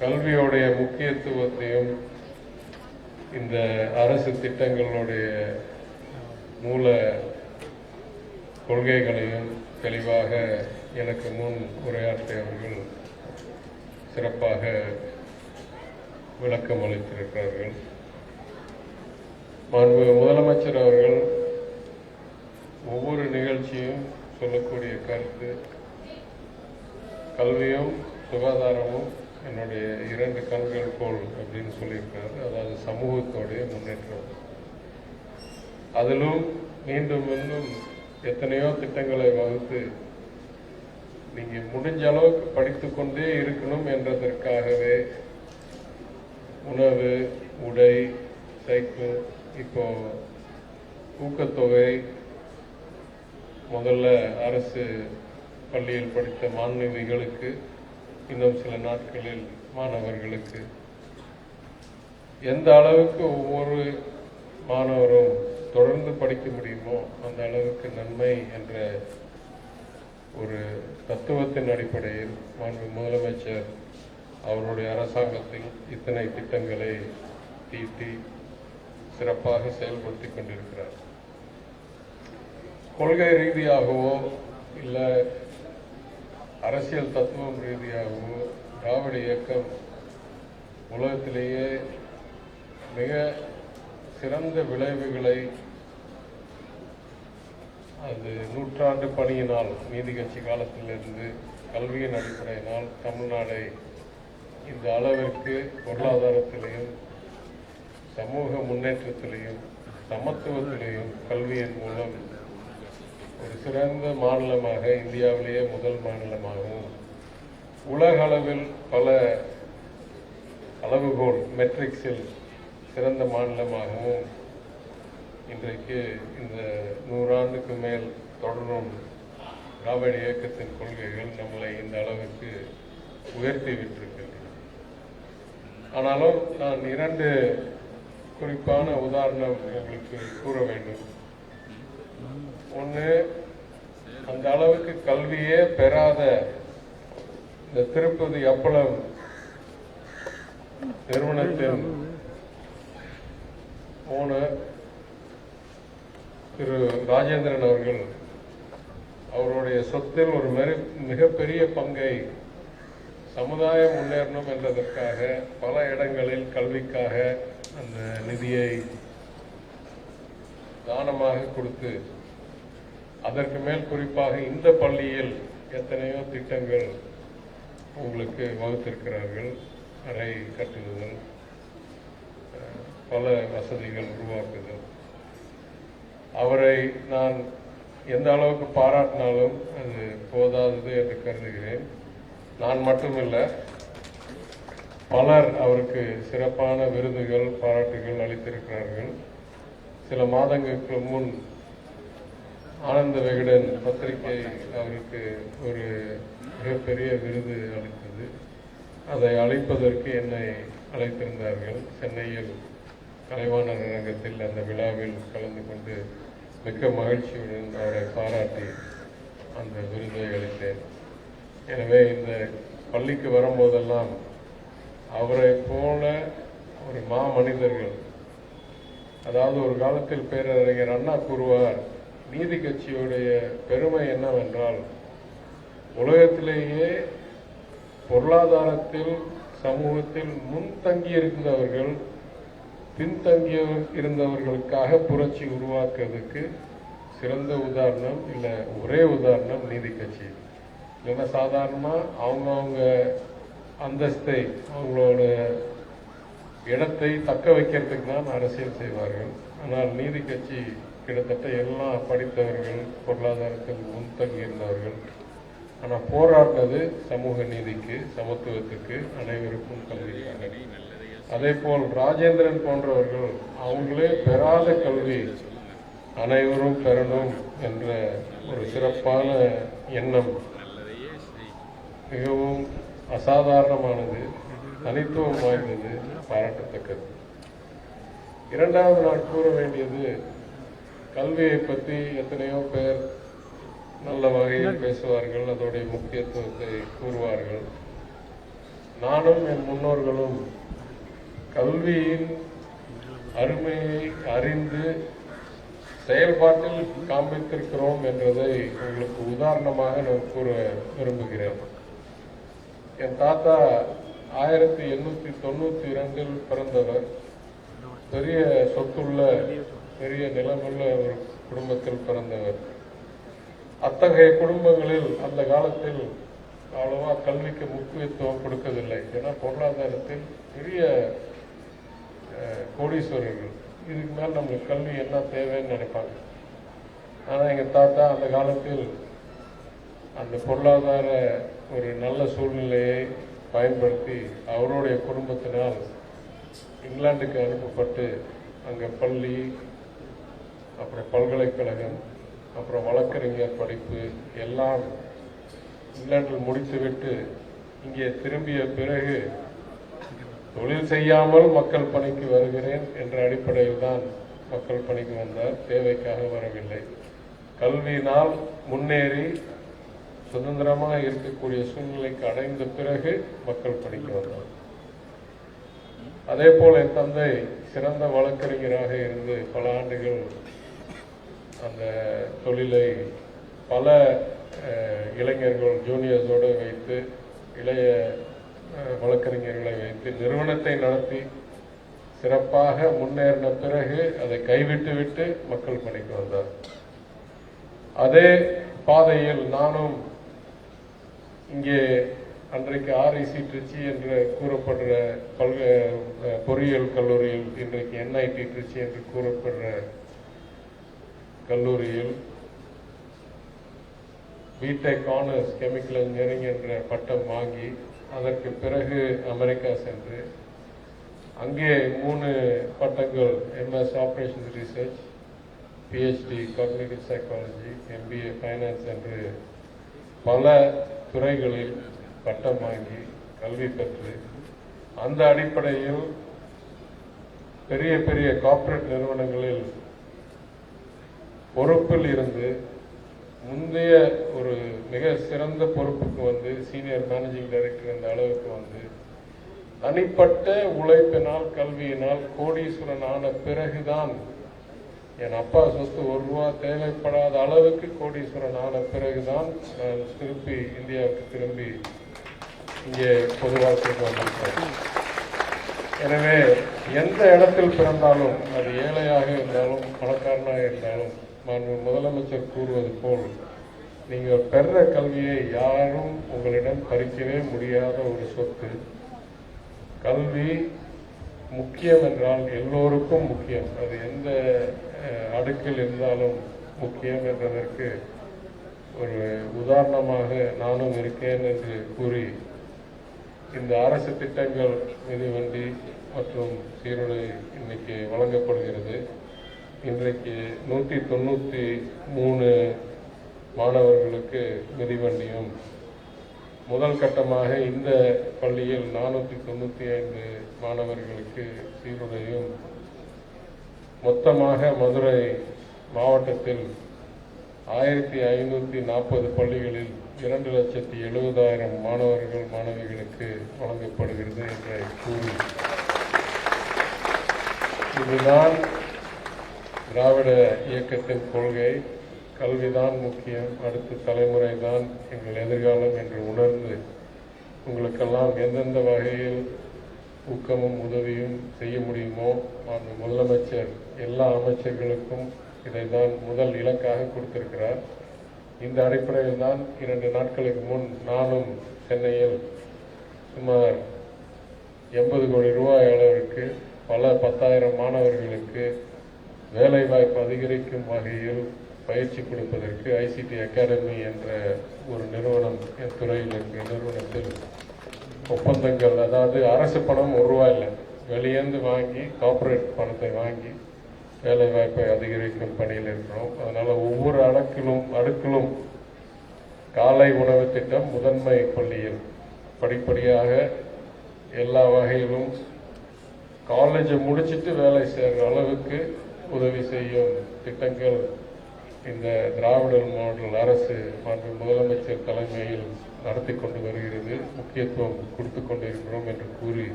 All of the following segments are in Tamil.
கல்வியோடைய முக்கியத்துவத்தையும் இந்த அரசு திட்டங்களுடைய மூல கொள்கைகளையும் தெளிவாக எனக்கு முன் உரையாற்றிய அவர்கள் சிறப்பாக விளக்கம் அளித்திருக்கிறார்கள். மாண்பு முதலமைச்சர் அவர்கள் ஒவ்வொரு நிகழ்ச்சியும் சொல்லக்கூடிய கருத்து கல்வியும் சுகாதாரமும் என்னுடைய இரண்டு கண்கள் போல் அப்படின்னு சொல்லியிருக்காரு. அதாவது சமூகத்தோடைய முன்னேற்றம். அதிலும் மீண்டும் மீண்டும் எத்தனையோ திட்டங்களை வகுத்து நீங்கள் முடிஞ்ச அளவுக்கு படித்து கொண்டே இருக்கணும் என்றதற்காகவே உணவு உடை சைக்கிள் இப்போ ஊக்கத்தொகை முதல்ல அரசு பள்ளியில் படித்த மாணவிகளுக்கு இன்னும் சில நாட்களில் மாணவர்களுக்கு. எந்த அளவுக்கு ஒவ்வொரு மாணவரும் தொடர்ந்து படிக்க முடியுமோ அந்த அளவுக்கு நன்மை என்ற ஒரு தத்துவத்தின் அடிப்படையில் மாண்பு முதலமைச்சர் அவருடைய அரசாங்கத்தில் இத்தனை திட்டங்களை தீட்டி சிறப்பாக செயல்படுத்தி கொண்டிருக்கிறார். கொள்கை ரீதியாகவோ இல்லை அரசியல் தத்துவம் ரீதியாகவோ திராவிட இயக்கம் உலகத்திலேயே மிக சிறந்த விளைவுகளை அது நூற்றாண்டு பணியினால் நீதி கட்சி காலத்திலிருந்து கல்வியின் அடிப்படையினால் தமிழ்நாடை இந்த அளவிற்கு பொருளாதாரத்திலையும் சமூக முன்னேற்றத்திலையும் சமத்துவத்திலையும் கல்வியின் மூலம் ஒரு சிறந்த மாநிலமாக இந்தியாவிலேயே முதல் மாநிலமாகவும் உலக அளவில் பல அளவுகோல் மெட்ரிக்ஸில் சிறந்த மாநிலமாகவும் இன்றைக்கு இந்த நூறாண்டுக்கு மேல் தொடரும் திராவிட இயக்கத்தின் கொள்கைகள் நம்மளை இந்த அளவுக்கு உயர்த்தி விட்டிருக்கின்றன ஆனாலும் நான் இரண்டு குறிப்பான உதாரணம் உங்களுக்கு கூற வேண்டும். ஒன்று அந்த அளவுக்கு கல்வியே பெறாத இந்த திருப்பதி அப்பளம் நிறுவனத்தின் ஓனர் திரு ராஜேந்திரன் அவர்கள் அவருடைய சொத்தில் ஒரு மெரி மிகப்பெரிய பங்கை சமுதாயம் முன்னேறணும் என்றதற்காக பல இடங்களில் கல்விக்காக அந்த நிதியை தானமாக கொடுத்து அதற்கு மேல் குறிப்பாக இந்த பள்ளியில் எத்தனையோ திட்டங்கள் உங்களுக்கு வகுத்திருக்கிறார்கள். அறை கட்டுதல் பல வசதிகள் உருவாக்குதல். அவரை நான் எந்த அளவுக்கு பாராட்டினாலும் அது போதாதது என்று கருதுகிறேன். நான் மட்டுமில்லை பலர் அவருக்கு சிறப்பான விருதுகள் பாராட்டுகள் அளித்திருக்கிறார்கள். சில மாதங்களுக்கு முன் ஆனந்த விகடன் பத்திரிகை அவருக்கு ஒரு மிகப்பெரிய விருது அளித்தது. அதை அழைப்பதற்கு என்னை அழைத்திருந்தார்கள். சென்னையில் கலைவாணர் அரங்கத்தில் அந்த விழாவில் கலந்து கொண்டு மிக்க மகிழ்ச்சியுடன் அவரை பாராட்டி அந்த விருதை அளித்தேன். எனவே இந்த பள்ளிக்கு வரும்போதெல்லாம் அவரை போல ஒரு மா மனிதர்கள் அதாவது ஒரு காலத்தில் பேரறிஞர் அண்ணா கூறுவார் நீதி கட்சியுடைய பெருமை என்னவென்றால் உலகத்திலேயே பொருளாதாரத்தில் சமூகத்தில் முன்தங்கி இருந்தவர்கள் பின்தங்கிய இருந்தவர்களுக்காக புரட்சி உருவாக்குறதுக்கு சிறந்த உதாரணம் இல்லை ஒரே உதாரணம் நீதி கட்சி. இல்லைன்னா சாதாரணமாக அவங்கவுங்க அந்தஸ்தை அவங்களோட இடத்தை தக்க வைக்கிறதுக்கு தான் அரசியல் செய்வார்கள். ஆனால் நீதி கட்சி கிட்டத்தட்ட எல்லாம் படித்தவர்கள் பொருளாதாரத்தில் முன்தங்கி இருந்தவர்கள். ஆனால் போராடினது சமூக நீதிக்கு சமத்துவத்துக்கு அனைவருக்கும் கல்விக்காக அதே போல் ராஜேந்திரன் போன்றவர்கள் அவங்களே பெறாத கல்வி அனைவரும் பெறணும் என்ற ஒரு சிறப்பான எண்ணம். மிகவும் அசாதாரணமானது தனித்துவம் வாய்ந்தது பாராட்டத்தக்கது. இரண்டாவது நான் கூற வேண்டியது கல்வியை பற்றி எத்தனையோ பேர் நல்ல வகையில் பேசுவார்கள் அதோடைய முக்கியத்துவத்தை கூறுவார்கள். நானும் என் முன்னோர்களும் கல்வியின் அருமையை அறிந்து செயல்பாட்டில் காண்பித்திருக்கிறோம் என்றதை உங்களுக்கு உதாரணமாக நான் கூற விரும்புகிறேன். என் தாத்தா ஆயிரத்தி எண்ணூத்தி தொண்ணூத்தி இரண்டில் பிறந்தவர். பெரிய சொத்துள்ள பெரிய நிலமுள்ள ஒரு குடும்பத்தில் பிறந்தவர். அத்தகைய குடும்பங்களில் அந்த காலத்தில் அவ்வளவா கல்விக்கு முக்கியத்துவம் கொடுக்கவில்லை. ஏன்னா பொருளாதாரத்தில் பெரிய கோடீஸ்வரர்கள். இதுக்கு மேல் நம்மளுக்கு கல்வி என்ன தேவைன்னு நினைப்பாங்க. ஆனால் எங்கள் தாத்தா அந்த காலத்தில் அந்த பொருளாதார ஒரு நல்ல சூழ்நிலையை பயன்படுத்தி அவருடைய குடும்பத்தினால் இங்கிலாந்துக்கு அனுப்பப்பட்டு அங்கே பள்ளி அப்புறம் பல்கலைக்கழகம் அப்புறம் வழக்கறிஞர் படிப்பு எல்லாம் இங்கிலாண்டில் முடித்துவிட்டு இங்கே திரும்பிய பிறகு தொழில் செய்யாமல் மக்கள் பணிக்கு வருகிறேன் என்ற அடிப்படையில் தான் மக்கள் பணிக்கு வந்தார். தேவைக்காக வரவில்லை. கல்வியினால் முன்னேறி சுதந்திரமாக இருக்கக்கூடிய சூழ்நிலைக்கு அடைந்த பிறகு மக்கள் பணிக்கு வந்தார். அதே போல் என் தந்தை சிறந்த வழக்கறிஞராக இருந்து பல ஆண்டுகள் அந்த தொழிலை பல அஹ், இளைஞர்கள் ஜூனியர்ஸோடு வைத்து இளைய அஹ், வழக்கறிஞர்களை வைத்து நிறுவனத்தை நடத்தி சிறப்பாக முன்னேறின பிறகு அதை கைவிட்டு விட்டு மக்கள் பணிக்கு வந்தார். அதே பாதையில் நானும் இங்கே அன்றைக்கு ஆர்ஐசி திருச்சி என்று கூறப்படுற பல்க பொறியியல் கல்லூரியில் இன்றைக்கு என்ஐடி திருச்சி என்று கூறப்படுற கல்லூரியில் பிடெக் ஆனர்ஸ் கெமிக்கல் இன்ஜினியரிங் என்ற பட்டம் வாங்கி அதற்கு பிறகு அமெரிக்கா சென்று அங்கே மூணு பட்டங்கள் MS operations research PhD cognitive psychology MBA finance என்று பல துறைகளில் பட்டம் வாங்கி கல்வி பெற்று அந்த அடிப்படையில் பெரிய பெரிய கார்ப்பரேட் நிறுவனங்களில் பொறுப்பில் இருந்து முந்தைய ஒரு மிக சிறந்த பொறுப்புக்கு வந்து சீனியர் மேனேஜிங் டைரக்டர் இந்த அளவுக்கு வந்து தனிப்பட்ட உழைப்பினால் கல்வியினால் கோடீஸ்வரன் ஆன பிறகுதான் என் அப்பா சொத்து ஒரு ரூபா தேவைப்படாத அளவுக்கு கோடீஸ்வரன் ஆன பிறகுதான் நான் திருப்பி இந்தியாவுக்கு திரும்பி இங்கே பொதுவாக வாழ்க்கைக்கு எனவே எந்த இடத்தில் பிறந்தாலும் அது ஏழையாக இருந்தாலும் பணக்காரனாக இருந்தாலும் மாண்பு முதலமைச்சர் கூறுவது போல் நீங்கள் பெற கல்வியை யாரும் உங்களிடம் பறிக்கவே முடியாத ஒரு சொத்து. கல்வி முக்கியம் என்றால் எல்லோருக்கும் முக்கியம். அது எந்த அடுக்கில் இருந்தாலும் முக்கியம் என்பதற்கு ஒரு உதாரணமாக நானும் இருக்கேன் என்று கூறி இந்த அரசு திட்டங்கள் மிதிவண்டி மற்றும் சீருடை இன்னைக்கு வழங்கப்படுகிறது. இன்றைக்கு நூற்றி தொண்ணூற்றி மூணு மாணவர்களுக்கு மிதிவண்டியும். முதல் கட்டமாக இந்த பள்ளியில் நானூற்றி தொண்ணூற்றி ஐந்து மாணவர்களுக்கு சீருடையும். மொத்தமாக மதுரை மாவட்டத்தில் ஆயிரத்தி ஐநூற்றி நாற்பது பள்ளிகளில் இரண்டு லட்சத்தி எழுபதாயிரம் மாணவர்கள் மாணவிகளுக்கு வழங்கப்படுகிறது என்று கூறி. இதுதான் திராவிட இயக்கத்தின் கொள்கை கல்விதான் முக்கியம். அடுத்த தலைமுறை தான் எங்கள் எதிர்காலம் என்று உணர்ந்து உங்களுக்கெல்லாம் எந்தெந்த வகையில் ஊக்கமும் உதவியும் செய்ய முடியுமோ அந்த முதலமைச்சர் எல்லா அமைச்சர்களுக்கும் இதை தான் முதல் இலக்காக கொடுத்திருக்கிறார். இந்த அடிப்படையில் தான் இரண்டு நாட்களுக்கு முன் நானும் சென்னையில் சுமார் எண்பது கோடி ரூபாய் அளவிற்கு பல பத்தாயிரம் மாணவர்களுக்கு வேலைவாய்ப்பு அதிகரிக்கும் வகையில் பயிற்சி கொடுப்பதற்கு ஐசிடி அகாடமி என்ற ஒரு நிறுவனம் என் துறையில் இருக்கிற நிறுவனத்தில் ஒப்பந்தங்கள் அதாவது அரசு பணம் ஒரு ரூபா இல்லை. வெளியேந்து வாங்கி கார்ப்பரேட் பணத்தை வாங்கி வேலைவாய்ப்பை அதிகரிக்கும் பணியில் இருக்கிறோம். அதனால் ஒவ்வொரு அடுக்கிலும் அடுக்கிலும் காலை உணவு திட்டம் முதன்மை பள்ளியில். படிப்படியாக எல்லா வகையிலும் காலேஜை முடிச்சிட்டு வேலை செய்கிற அளவுக்கு உதவி செய்யும் திட்டங்கள் இந்த திராவிடர் மாடல் அரசு மற்றும் முதலமைச்சர் தலைமையில் நடத்தி கொண்டு வருகிறது. முக்கியத்துவம் கொடுத்து கொண்டிருக்கிறோம் என்று கூறி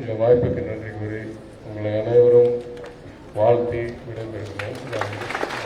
இந்த வாய்ப்புக்கு நன்றி கூறி உங்களை அனைவரும் வாழ்த்தி விடைபெறுகிறேன்.